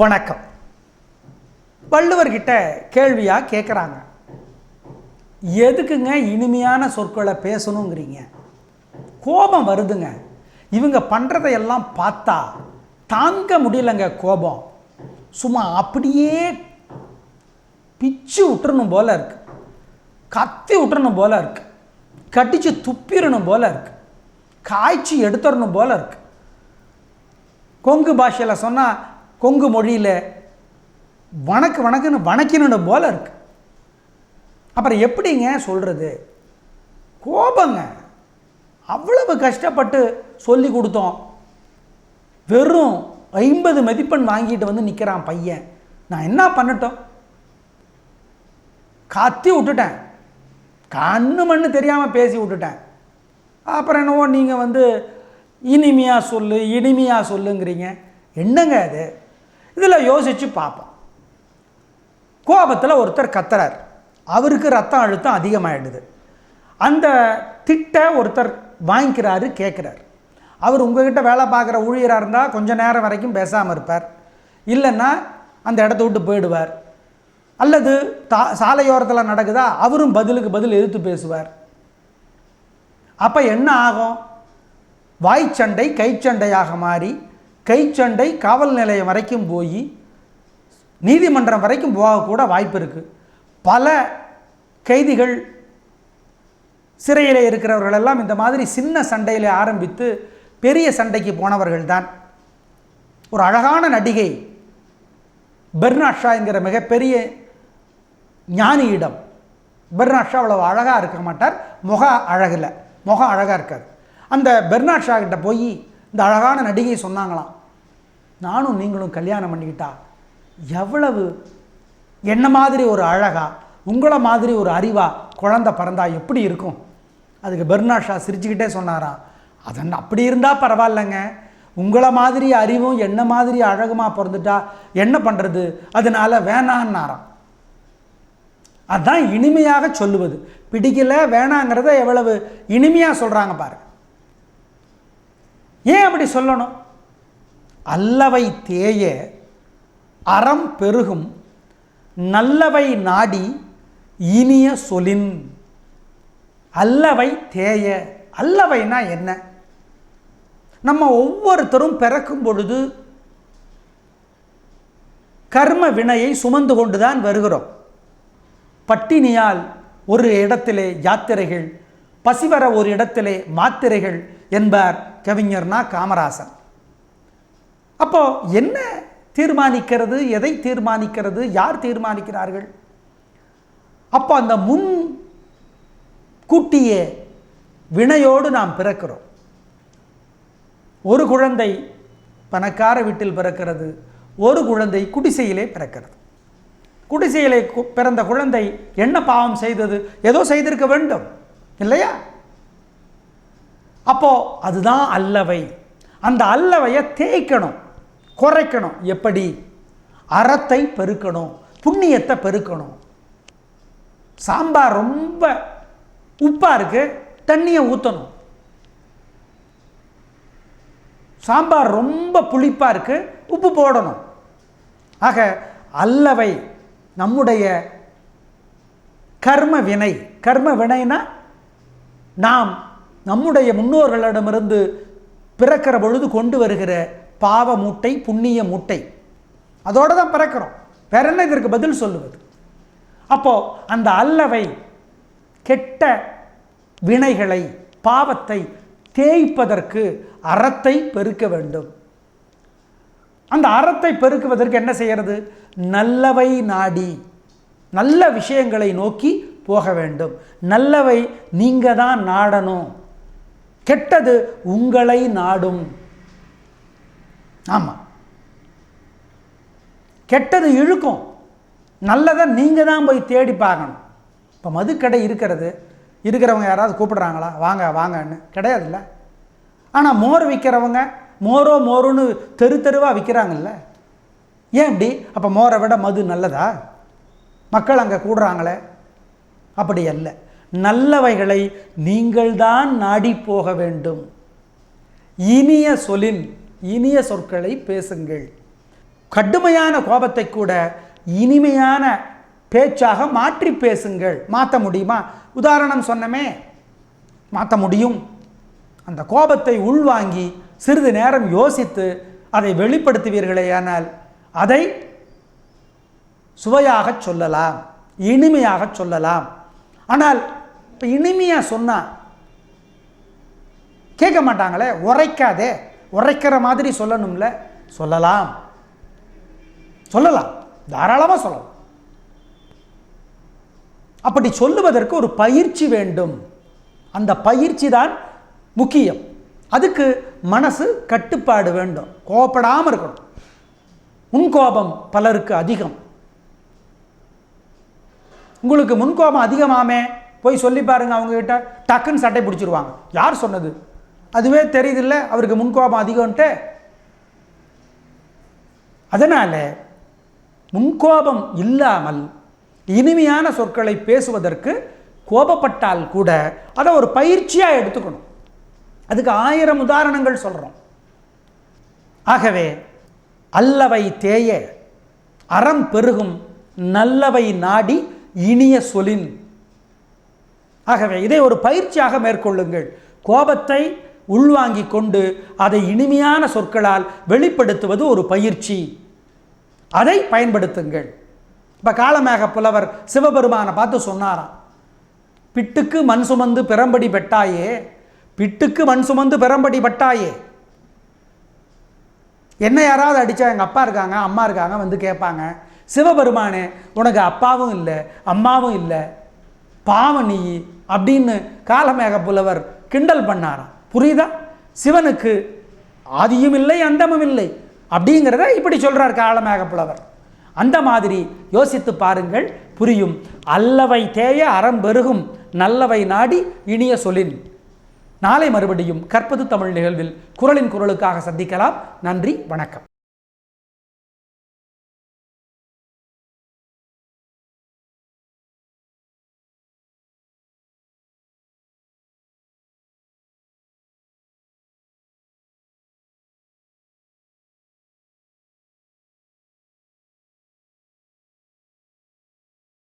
வணக்கம். வள்ளுவர்கிட்ட கேள்வியாக கேட்குறாங்க எதுக்குங்க இனிமையான சொற்களை பேசணுங்கிறீங்க? கோபம் வருதுங்க. இவங்க பண்ணுறதையெல்லாம் பார்த்தா தாங்க முடியலங்க கோபம். சும்மா அப்படியே பிச்சு விட்டுறணும் போல இருக்கு. கத்தி விட்டுறணும் போல இருக்கு. கடிச்சு துப்பிடணும் போல இருக்கு. காய்ச்சி எடுத்துடணும் போல இருக்கு. கொங்கு பாஷையில் சொன்னால் கொங்கு மொழியில் வணக்கு வணக்குன்னு வணக்கினுட போல இருக்கு. அப்புறம் எப்படிங்க சொல்கிறது கோபங்க. அவ்வளவு கஷ்டப்பட்டு சொல்லி கொடுத்தோம். வெறும் ஐம்பது மதிப்பெண் வாங்கிட்டு வந்து நிற்கிறான் பையன். நான் என்ன பண்ணட்டும்? கத்தி விட்டுட்டேன். கண்ணு மண்ணு தெரியாமல் பேசி விட்டுட்டேன். அப்புறம் என்னவோ நீங்கள் வந்து இனிமையாக சொல்லு இனிமையாக சொல்லுங்கிறீங்க. என்னங்க அது? இதில் யோசித்து பார்ப்போம் கோபத்தில் ஒருத்தர் கத்துறார். அவருக்கு ரத்தம் அழுத்தம் அதிகமாகிடுது அந்த திட்ட ஒருத்தர் வாங்கிக்கிறாரு கேட்குறாரு அவர் உங்ககிட்ட வேலை பார்க்குற ஊழியராக இருந்தால் கொஞ்சம் நேரம் வரைக்கும் பேசாமல் இருப்பார். இல்லைன்னா அந்த இடத்த விட்டு போயிடுவார். அல்லது தா சாலையோரத்தில் நடக்குதா அவரும் பதிலுக்கு பதில் எதிர்த்து பேசுவார். அப்போ என்ன ஆகும்? வாய்ச்சண்டை கைச்சண்டையாக மாறி கைச்சண்டை காவல் நிலையம் வரைக்கும் போய் நீதிமன்றம் வரைக்கும் போகக்கூட வாய்ப்பு இருக்குது பல கைதிகள் சிறையில் இருக்கிறவர்கள் எல்லாம் இந்த மாதிரி சின்ன சண்டையில் ஆரம்பித்து பெரிய சண்டைக்கு போனவர்கள் தான். ஒரு அழகான நடிகை பெர்னாஷா என்கிற மிகப்பெரிய ஞானியிடம். பெர்னாஷா அவ்வளோ அழகாக இருக்க மாட்டார் முக அழகில் முகம் அழகாக இருக்காது அந்த பெர்னாஷா கிட்ட போய் இந்த அழகான நடிகை சொன்னாங்களாம் நானும் நீங்களும் கல்யாணம் பண்ணிக்கிட்டா எவ்வளவு என்ன மாதிரி ஒரு அழகா உங்களை மாதிரி ஒரு அறிவா குழந்தை பிறந்தா எப்படி இருக்கும்? அதுக்கு பெர்னாஷா சிரிச்சுக்கிட்டே சொன்னாராம். அதன் அப்படி இருந்தால் பரவாயில்லைங்க. உங்களை மாதிரி அறிவும் என்ன மாதிரி அழகுமா பிறந்துட்டா என்ன பண்ணுறது அதனால வேணான்னாராம். அதான் இனிமையாக சொல்லுவது. பிடிக்கல வேணாங்கிறத எவ்வளவு இனிமையாக சொல்கிறாங்க பாரு ஏன் அப்படி சொல்லணும்? அல்லவை தேய அறம் பெருகும் நல்லவை நாடி இனிய சொலின் அல்லவை தேய அல்லவைனா என்ன? நம்ம ஒவ்வொருத்தரும் பிறக்கும் பொழுது கர்ம வினையை சுமந்து கொண்டுதான் வருகிறோம். பட்டினியால் ஒரு இடத்திலே யாத்திரைகள் பசிவர ஒரு இடத்திலே மாத்திரைகள் என்பார் கவிஞர்னா காமராசன் அப்போ என்ன தீர்மானிக்கிறது? எதை தீர்மானிக்கிறது? யார் தீர்மானிக்கிறார்கள்? அப்போ அந்த முன் கூட்டிய வினையோடு நாம் பிறக்கிறோம். ஒரு குழந்தை பணக்கார வீட்டில் பிறக்கிறது ஒரு குழந்தை குடிசையிலே பிறக்கிறது. குடிசையிலே கு- பிறந்த குழந்தை என்ன பாவம் செய்தது? ஏதோ செய்திருக்க வேண்டும் இல்லையா? அப்போ அதுதான் அல்லவை. அந்த அல்லவையை தேய்க்கணும். குறைக்கணும். எப்படி? அறத்தை பெருக்கணும். புண்ணியத்தை பெருக்கணும். சாம்பார் ரொம்ப உப்பாக இருக்கு. தண்ணியை ஊற்றணும் சாம்பார் ரொம்ப புளிப்பாக இருக்கு. உப்பு போடணும். ஆக அல்லவை நம்முடைய கர்ம வினை. கர்ம வினைனா நாம் நம்முடைய முன்னோர்களிடமிருந்து பிறக்கிற பொழுது கொண்டு வருகிற பாவ மூட்டை புண்ணிய மூட்டை. அதோடு தான் பிறக்கிறோம். வேற என்ன இதற்கு பதில் சொல்லுவது. அப்போது அந்த அல்லவை கெட்ட வினைகளை பாவத்தை தேய்ப்பதற்கு அறத்தை பெருக்க வேண்டும். அந்த அறத்தை பெருக்குவதற்கு என்ன செய்கிறது நல்லவை நாடி நல்ல விஷயங்களை நோக்கி போக வேண்டும். நல்லவை நீங்கள் தான் நாடணும். கெட்டது உங்களை நாடும். ஆமாம் கெட்டது இழுக்கும். நல்லதை நீங்கள் தான் போய் தேடி பார்க்கணும். இப்போ மதுக்கடை இருக்கிறது. இருக்கிறவங்க யாராவது கூப்பிடுறாங்களா? வாங்க வாங்கன்னு. கிடையாதுல்ல. ஆனால் மோர் விற்கிறவங்க மோரோ மோருன்னு தெரு தெருவாக விற்கிறாங்கல்ல ஏன் இப்படி? அப்போ மோரை விட மது நல்லதா? மக்கள் அங்கே கூடுறாங்களே. அப்படி அல்ல. நல்லவைகளை நீங்கள்தான் நாடி போக வேண்டும். இனிய சொலின் இனிய சொற்களை பேசுங்கள். கடுமையான கோபத்தை கூட இனிமையான பேச்சாக மாற்றி பேசுங்கள். மாற்ற முடியுமா? உதாரணம் சொன்னமே. மாற்ற முடியும். அந்த கோபத்தை உள்வாங்கி சிறிது நேரம் யோசித்து அதை வெளிப்படுத்துவீர்களேயானால் அதை சுவையாகச் சொல்லலாம். இனிமையாகச் சொல்லலாம். ஆனால் இப்போ இனிமையாக சொன்னால் கேட்க மாட்டாங்களே உரைக்காதே. உரைக்கிற மாதிரி சொல்லணும்ல? சொல்லலாம். சொல்லலாம். தாராளமாக சொல்லலாம். அப்படி சொல்லுவதற்கு ஒரு பயிற்சி வேண்டும். அந்த பயிற்சி தான் முக்கியம். அதுக்கு மனசு கட்டுப்பாடு வேண்டும். கோபப்படாமல் இருக்கணும். முன்கோபம் பலருக்கு அதிகம். உங்களுக்கு முன்கோபம் அதிகமாமே. போய் சொல்லி பாருங்க அவங்க கிட்ட டக்குன்னு சட்டை பிடிச்சிருவாங்க. யார் சொன்னது? அதுவே தெரியுதில்ல அவருக்கு முன்கோபம் அதிகம்ன்ட்டு. அதனால் முன்கோபம் இல்லாமல் இனிமையான சொற்களை பேசுவதற்கு கோபப்பட்டால் கூட அதை ஒரு பயிற்சியாக எடுத்துக்கணும். அதுக்கு ஆயிரம் உதாரணங்கள் சொல்கிறோம் ஆகவே அல்லவை தேய அறம் பெருகும் நல்லவை நாடி இனிய சொலின் ஆகவே இதை ஒரு பயிற்சியாக மேற்கொள்ளுங்கள். கோபத்தை உள்வாங்கி கொண்டு அதை இனிமையான சொற்களால் வெளிப்படுத்துவது ஒரு பயிற்சி. அதை பயன்படுத்துங்கள். இப்போ காலமேக புலவர் சிவபெருமானை பார்த்து சொன்னாராம் பிட்டுக்கு மண் சுமந்து பெரம்படி பெட்டாயே பிட்டுக்கு மண் சுமந்து பெரம்படி பட்டாயே. என்ன யாராவது அடித்தா எங்கள் அப்பா இருக்காங்க அம்மா இருக்காங்க வந்து கேட்பாங்க சிவபெருமானே உனக்கு அப்பாவும் இல்லை அம்மாவும் இல்லை பாவம் நீ அப்படின்னு காலமேக புலவர் கிண்டல் பண்ணாராம். புரியுதா? சிவனுக்கு ஆதியும் இல்லை அந்தமும் இல்லை. அப்படிங்கிறத இப்படி சொல்கிறார் காலமேக புலவர் அந்த மாதிரி யோசித்து பாருங்கள் புரியும். அல்லவை தேய அறம் பெருகும் நல்லவை நாடி இனிய சொலின் நாளை மறுபடியும் கற்பது தமிழ் நிகழ்வில் குரலின் குரலுக்காக சந்திக்கலாம். நன்றி வணக்கம்.